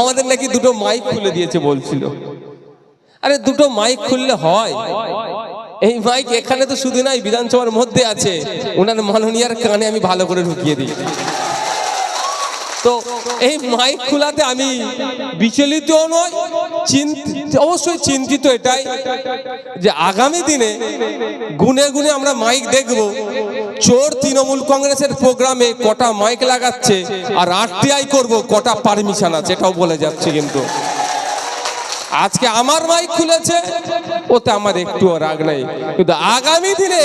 আমাদের নাকি দুটো মাইক খুলে দিয়েছে বলছিল। আরে দুটো মাইক খুললে হয়। এই মাইক এখানে তো শুধু নাই বিধানসভার মধ্যে আছে। ওনার মাননীয়ার কানে আমি ভালো করে ঢুকিয়ে দিই। তো এই মাইক খোলাতে আমি বিচলিত নয় চিন্তিত অবশ্যই চিন্তিত এটাই যে আগামী দিনে গুনে গুনে আমরা মাইক দেখব। চোর তৃণমূল কংগ্রেসের প্রোগ্রামে কটা মাইক লাগাচ্ছে আর আরটিআই করব, কটা পারমিশন আছে, এটাও বলে যাচ্ছে কিন্তু। আজকে আমার মাইক খুলেছে, ওতে আমার একটুও রাগ নাই। কিন্তু আগামী দিনে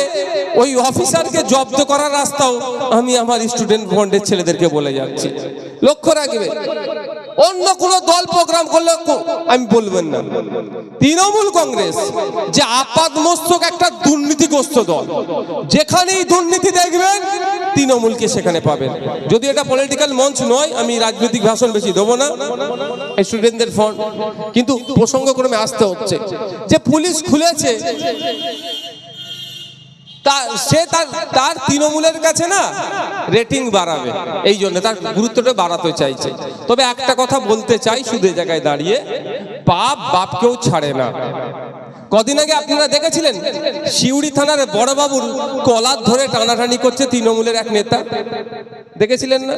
ওই অফিসারকে জব্দ করার রাস্তাও আমি আমার স্টুডেন্ট বন্ডের ছেলেদেরকে বলে যাচ্ছি। লক্ষ্য রাখবে। অন্য কোনো দল প্রোগ্রাম করলে আমি বলবেন না। তৃণমূল কংগ্রেস যে আপাত মস্তক একটা দুর্নীতিগ্রস্ত দল, যেখানেই দুর্নীতি দেখবেন, তৃণমূলকে সেখানে পাবেন। যদি এটা পলিটিক্যাল মঞ্চ নয়, আমি রাজনৈতিক ভাষণ বেশি দেবো না। স্টুডেন্টদের ফন্ড কিন্তু প্রসঙ্গক্রমে আসতে হচ্ছে যে পুলিশ খুলেছে সে তার তার তৃণমূলের কাছে না রেটিং বাড়াবে। এই জন্য তার গুরুত্বটা বাড়াতে চাইছে। তবে একটা কথা বলতে চাই শুধু জায়গায় দাঁড়িয়ে বাপ বাপকেও ছাড়ে না। কদিন আগে আপনারা দেখেছিলেন শিউড়ি থানার বড়বাবুর কলার ধরে টানাটানি করছে তৃণমূলের এক নেতা? দেখেছিলেন না?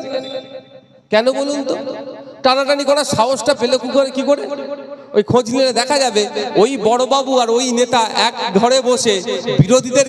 কেন বলুন তো? টানাটানি করার সাহসটা পেলে কি করে কি করে? ওই খোঁজ নিলে দেখা যাবে, ওই বড়বাবু আর ওই নেতা এক ঘরে বসে বিরোধীদের